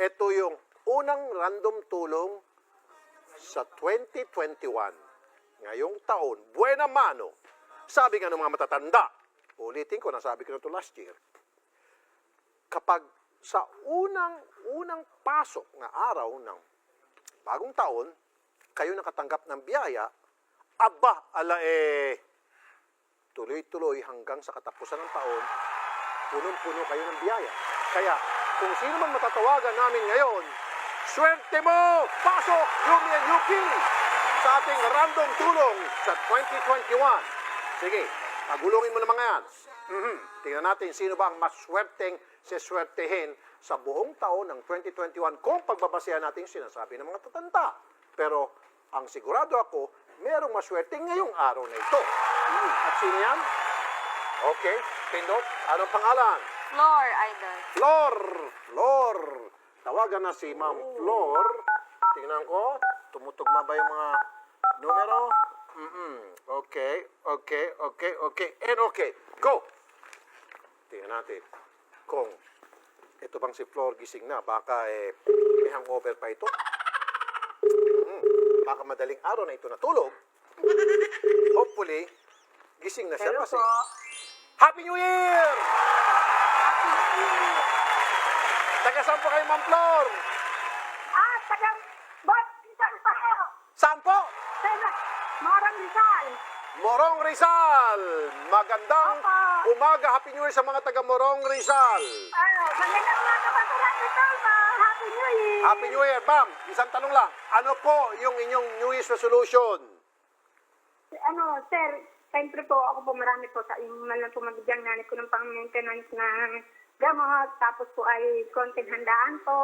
ito yung unang random tulong sa 2021. Ngayong taon, buena mano. Sabi nga ng mga matatanda, ulitin ko, nasabi ko na ito last year, kapag sa unang unang pasok na araw ng bagong taon, kayo nakatanggap ng biyaya, aba, ala eh, tuloy-tuloy hanggang sa katapusan ng taon, punong-puno kayo ng biyaya. Kaya, kung sino man matatawagan namin ngayon, swerte mo! Pasok! Yumi and Yuki! Sa ating random tulong sa 2021. Sige, pagulungin mo na mga yan. Mhm. Tingnan natin sino ba ang mas swerteng siswertehin sa buong taon ng 2021 kung pagbabasehan natin sinasabi ng mga tatanda. Pero ang sigurado ako, merong maswerte ngayong araw na ito. Mhm. At sino yan? Okay, pindot. Anong pangalan? Floor, idol. Flor! Flor! Tawagan na si Ma'am Flor. Tingnan ko. Tumutugma ba yung mga numero? mm Okay, okay, okay, okay. And okay. Go! Tingnan natin kung ito bang si Flor gising na. Baka eh, may hangover pa ito. Mm, Baka madaling araw na ito natulog. Hopefully, gising na siya Hello kasi. po. Happy New Year! Taga saan po kayo, Ma'am Flor? Ah, tagang bot, Rizal pa kayo. Saan po? Marang Rizal. Morong Rizal. Magandang Opo. umaga. Happy New Year sa mga taga Morong Rizal. Ano, magandang umaga pa sa lahat ito, ma. Happy New Year. Happy New Year, ma'am. Isang tanong lang. Ano po yung inyong New Year's resolution? Ano, sir, siyempre po, ako po marami po sa man lang po magbigyan nanay ko ng pang-maintenance ng gamot, tapos po ay konting handaan po.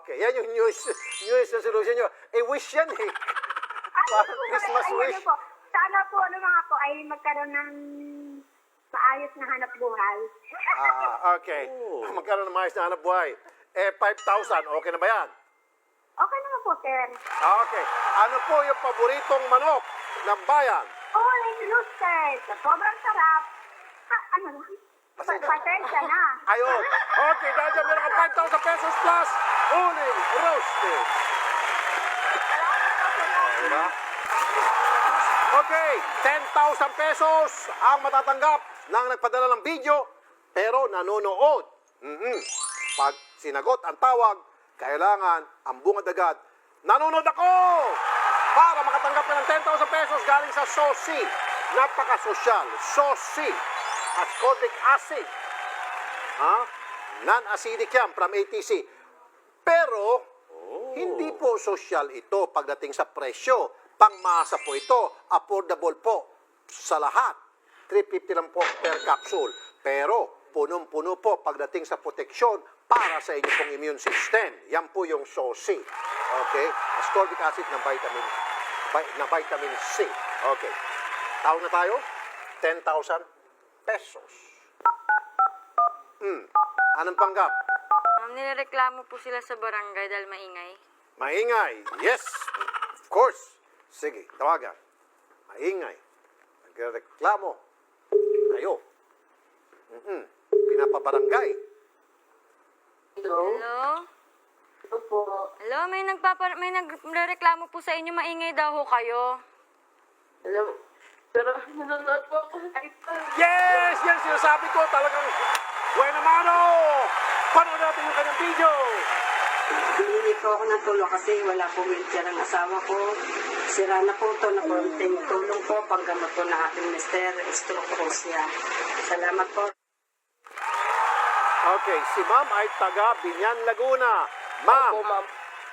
Okay, yan yung New Year's, New Year's resolution nyo. Eh, wish yan eh. Parang Christmas wish. Po, sana po, ano mga po, ay magkaroon ng maayos na hanap buhay. Ah, okay. Magkaroon ng maayos na hanap buhay. Eh, 5,000. Okay na ba yan? okay naman po, sir. Ah, Okay. Ano po yung paboritong manok ng bayan? Uling roasted. Sobrang sarap. Ha, ano? Pasensya. Pasensya na. Ayun. Okay, dahil dyan meron ka 5,000 pesos plus uling roasted. Diba? Okay, 10,000 pesos ang matatanggap ng nagpadala ng video pero nanonood. Mhm. Pag sinagot ang tawag, kailangan ang bungad agad. Nanonood ako! Para makatanggap ka ng 10,000 pesos galing sa SOSI. Napaka-sosyal. SOSI. Ascorbic acid. Ha? Non-acidic yan from ATC. Pero, hindi po social ito pagdating sa presyo. Pangmasa po ito. Affordable po sa lahat. 350 lang po per capsule. Pero, punong-puno po pagdating sa proteksyon para sa inyo pong immune system. Yan po yung SOSI. Okay? Ascorbic acid ng vitamin, vi- na vitamin C. Okay. Tawag na tayo. 10,000 pesos. Hmm. Anong panggap? Ma'am, nireklamo po sila sa barangay dahil maingay. Maingay. Yes. Of course. Sige, tawagan. Maingay. Nagreklamo. Kayo. Mm-mm. Pinapabarangay. Hello? Hello? Hello po. Hello, may nagpapa may nagreklamo po sa inyo maingay daw ho kayo. Hello? Pero nanonood po ako iPad. Yes! Yan sinasabi ko. Talagang buena mano! Panood natin yung kanyang video. Humingi po ako ng tulong kasi wala po wheelchair ang asawa ko. Sira na po ito na konting tulong po panggamot po ng aking mister. Stroke po siya. Salamat po. Okay, si ma'am ay taga Binyan, Laguna. Ma'am, Opo, ma'am.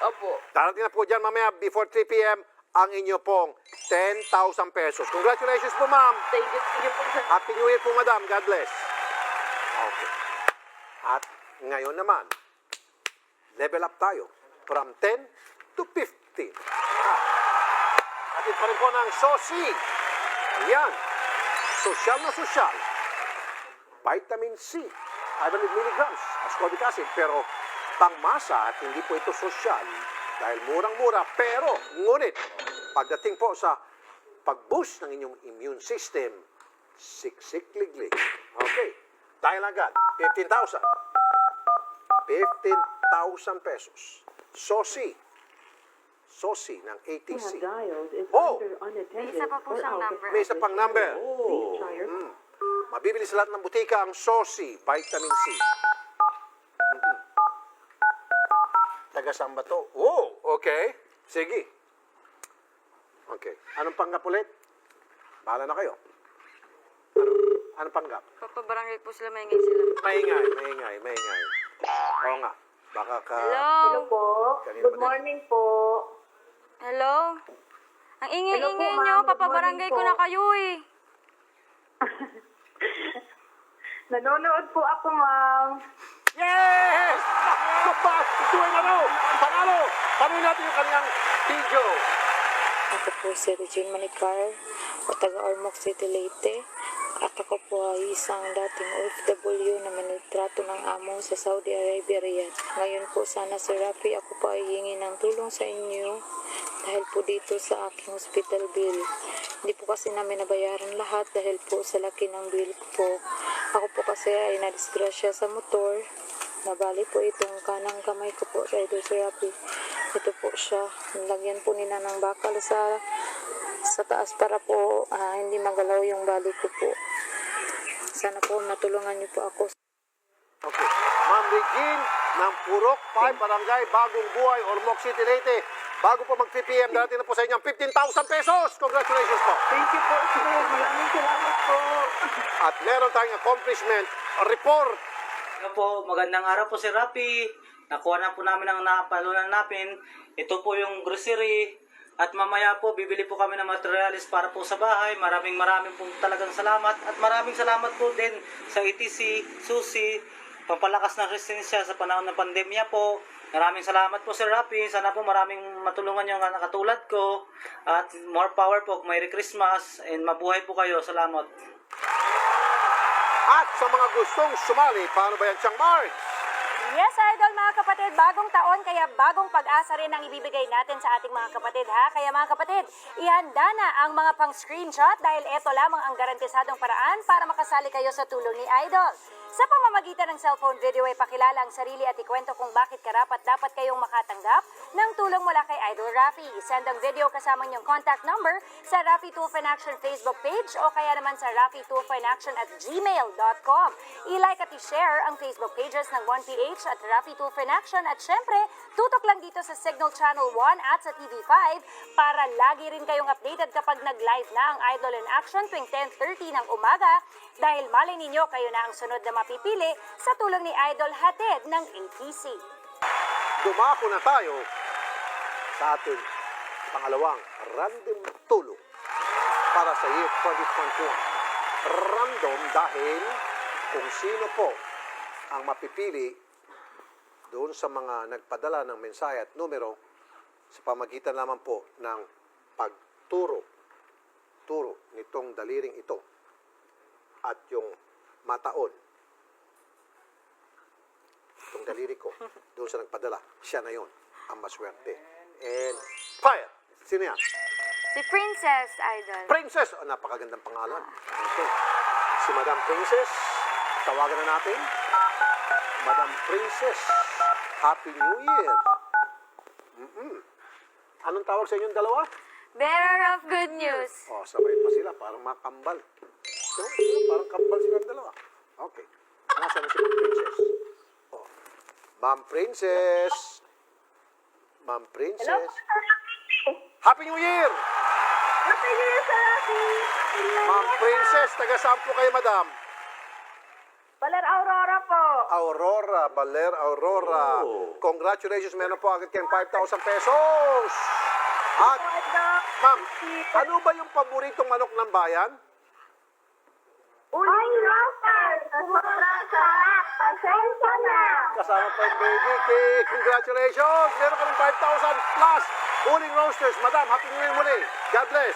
Opo. darating na po dyan mamaya before 3 p.m. ang inyo pong 10,000 pesos. Congratulations po, ma'am. Thank you, thank you po. sir. Happy New Year po, madam. God bless. Okay. At ngayon naman, level up tayo from 10 to 15. Ah. Atin pa rin po ng SOSI. Yan. Sosyal na sosyal. Vitamin C. 500 milligrams. Ascorbic acid. Pero pangmasa at hindi po ito sosyal. Dahil murang-mura. Pero, ngunit, pagdating po sa pag-boost ng inyong immune system, siksik liglig. Okay. Dahil agad, 15,000. 15,000 pesos. SOSI. SOSI ng ATC. Oh! Oh! May isa pa po siyang number. May isa pang number. Oh! Mm. Mabibili sa lahat ng butika ang SOSI, vitamin C. Mm-mm. Taga saan ba to? Oh, okay. Sige. Okay. Anong panggap ulit? Bahala na kayo. Ano? Anong panggap? Papabarangay po sila, maingay sila. Maingay, maingay, maingay. Oo nga. Baka ka... Hello? Hello po. Kanina Good ba din? morning po. Hello? Ang ingay-ingay Hello po, nyo, ma'am. Good papabarangay ko na kayo eh. Nanonood po ako, ma'am. Yes! Kapag! Tuwing ano? Panalo! Panuhin natin yung kanyang video. Ako po si Regine Manicar, o taga Ormoc City, Leyte. At ako po ay isang dating OFW na maniltrato ng amo sa Saudi Arabia, Riyadh. Ngayon po sana si Rafi, ako po ay hingi ng tulong sa inyo dahil po dito sa aking hospital bill. Hindi po kasi namin nabayaran lahat dahil po sa laki ng bill ko po. Ako po kasi ay nadisgrasya sa motor. Nabali po itong kanang kamay ko po sa Idol si Rafi. Ito po siya. Nilagyan po nila ng bakal sa sa taas para po ah, hindi magalaw yung bali ko po. Sana po matulungan niyo po ako. Okay. Ma'am Regine ng Purok 5 Barangay Bagong Buhay, Ormoc City, Leyte. Bago po mag-PPM, darating na po sa inyo ang 15,000 pesos. Congratulations po. Thank you po, sir. Maraming salamat po. At meron tayong accomplishment report. Ano po, magandang araw po si Rapi. Nakuha na po namin ang napalunan namin. Ito po yung grocery. At mamaya po, bibili po kami ng materialis para po sa bahay. Maraming maraming po talagang salamat. At maraming salamat po din sa ETC, Susi, pampalakas ng resistensya sa panahon ng pandemya po. Maraming salamat po Sir Rapi. Sana po maraming matulungan yung anak katulad ko. At more power po. Merry Christmas. And mabuhay po kayo. Salamat. At sa mga gustong sumali, paano ba yan, Chang Marks? Yes, Idol, mga kapatid, bagong taon, kaya bagong pag-asa rin ang ibibigay natin sa ating mga kapatid, ha? Kaya mga kapatid, ihanda na ang mga pang-screenshot dahil ito lamang ang garantisadong paraan para makasali kayo sa tulong ni Idol. Sa pamamagitan ng cellphone video ay pakilala ang sarili at ikwento kung bakit karapat dapat kayong makatanggap ng tulong mula kay Idol Rafi. Send ang video kasama niyong contact number sa Rafi Tulfo in Action Facebook page o kaya naman sa Rafi Tulfo in Action at gmail.com. I-like at i-share ang Facebook pages ng 1PH at Rafi Tulfo in Action at syempre, tutok lang dito sa Signal Channel 1 at sa TV5 para lagi rin kayong updated kapag nag-live na ang Idol in Action tuwing 10.30 ng umaga dahil malay ninyo kayo na ang sunod na mapipili sa tulong ni Idol hatid ng ATC. Dumako na tayo sa ating pangalawang random tulong para sa year 2021. Random dahil kung sino po ang mapipili doon sa mga nagpadala ng mensahe at numero sa pamagitan lamang po ng pagturo turo nitong daliring ito at yung mataon. Itong daliri ko doon sa nagpadala siya na yon ang maswerte. And fire! Sino yan? Si Princess, Idol. Princess! Oh, napakagandang pangalan. Okay. si Madam Princess tawagan na natin Madam Princess Happy New Year Mm-mm. anong tawag sa inyong dalawa? Bearer of good news. Oh, sabay pa sila, parang makambal. So, parang kambal silang dalawa. Okay. Nasaan na si Ma'am Princess? Oh. Ma'am Princess. Ma'am Princess. Happy New Year! Happy New Year, Sir Rafi. Ma'am Princess, taga saan po kayo, madam? Baler Aurora po. Aurora, Baler Aurora. Congratulations, meron po agad kayong 5,000 pesos. At, ma'am, ano ba yung paboritong manok ng bayan? Sobrang sarap! Pasensya na! Kasama pa yung baby cake. Congratulations! Meron ka ng 5,000 plus uling roasters. Madam, happy new year muli. God bless.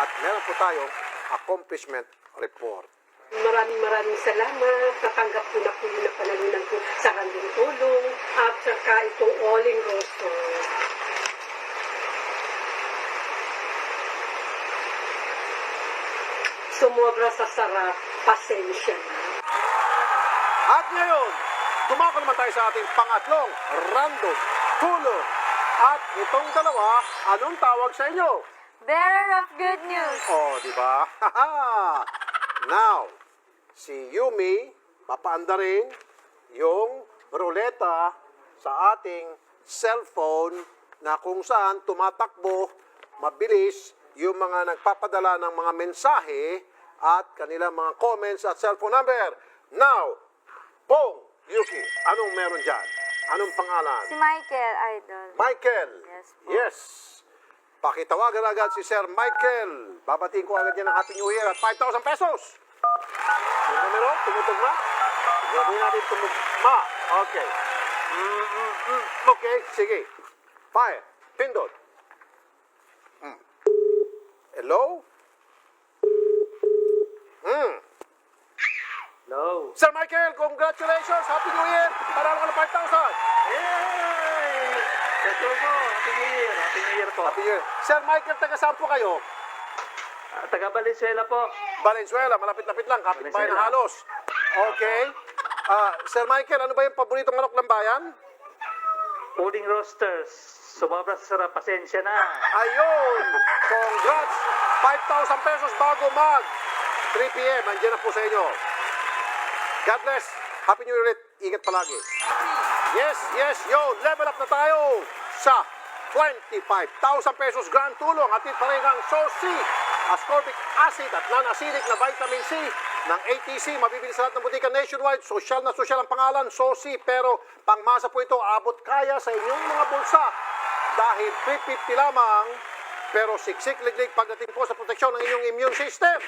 At meron po tayong accomplishment report. Maraming maraming salamat. Natanggap ko na po yung napanalunan ko sa random tulong at saka itong Alling Roaster. Sumobra sa sarap, pasensya na. At ngayon, Tumako naman tayo sa ating pangatlong random tulong. At itong dalawa, anong tawag sa inyo? Bearer of good news. Oh, di ba? Now, si Yumi, papaanda rin yung ruleta sa ating cellphone na kung saan tumatakbo mabilis yung mga nagpapadala ng mga mensahe at kanilang mga comments at cellphone number. Now, Pong, Yuki, anong meron dyan? Anong pangalan? Si Michael, idol. Michael. Yes po. Yes. Pakitawagan agad si Sir Michael. Babatiin ko agad yan ng Happy New Year at 5,000 pesos. Numero, tumutugma. Gawin natin tumugma. Okay. Mm, mm, mm. Okay, sige. Fire. Pindot. Mm. Hello? Mm. Hello. Sir Michael, congratulations! Happy New Year! Panalo ka ng 5,000! Yay! Ito po. Happy New Year. Happy New Year po. Happy New Year. Sir Michael, taga saan po kayo? Ah, taga Valenzuela po. Valenzuela, malapit-lapit lang, kapitbahay na halos. Okay. Ah, Sir Michael, ano ba yung paboritong manok ng bayan? Pudding Roasters. Sumabra sa sarap. Pasensya na. Ayun! Congrats! 5,000 pesos bago mag 3 p.m. Andiyan na po sa inyo. God bless. Happy New Year ulit. Ingat palagi. Yes, yes, yo. Level up na tayo sa 25,000 pesos grand tulong. At pa rin ang SOC, ascorbic acid at non-acidic na vitamin C ng ATC. Mabibili sa lahat ng butika nationwide. Social na social ang pangalan, SOC. Pero pangmasa po ito, abot kaya sa inyong mga bulsa. Dahil 350 lamang, pero siksik liglig pagdating po sa proteksyon ng inyong immune system.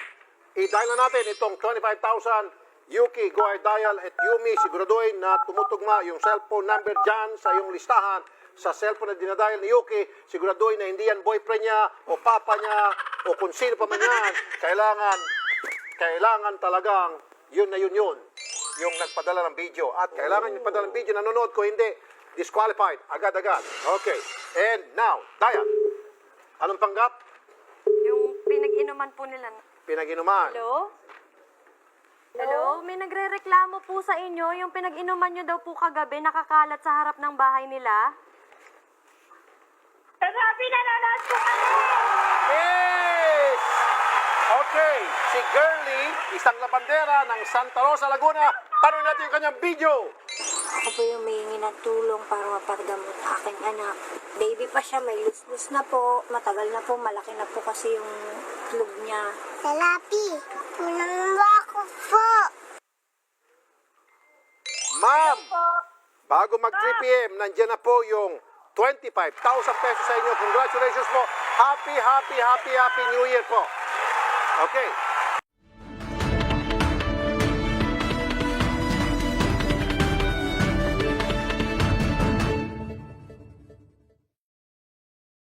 I-dial na natin itong 25,000 Yuki, go ahead dial at Yumi, siguraduhin na tumutugma yung cellphone number dyan sa iyong listahan sa cellphone na dinadial ni Yuki, siguraduhin na hindi yan boyfriend niya o papa niya o kung sino pa man yan. Kailangan, kailangan talagang yun na yun yun yung nagpadala ng video. At kailangan yung padala ng video, nanonood ko, hindi, disqualified, agad-agad. Okay, and now, dial. Anong panggap? Yung pinag-inuman po nila. Pinag-inuman. Hello? Hello? May nagre-reklamo po sa inyo. Yung pinag-inuman nyo daw po kagabi, nakakalat sa harap ng bahay nila. Sabi, nanonood po kami! Yes! Okay, si Girlie, isang labandera ng Santa Rosa, Laguna. Tanong natin yung kanyang video. Ako po yung may ng tulong para mapagamot aking anak. Baby pa siya, may luslos na po. Matagal na po, malaki na po kasi yung itlog niya. Salapi, kulang mo ako po. Ma'am, bago mag 3 p.m., nandiyan na po yung 25,000 pesos sa inyo. Congratulations po. Happy, happy, happy, happy New Year po. Okay.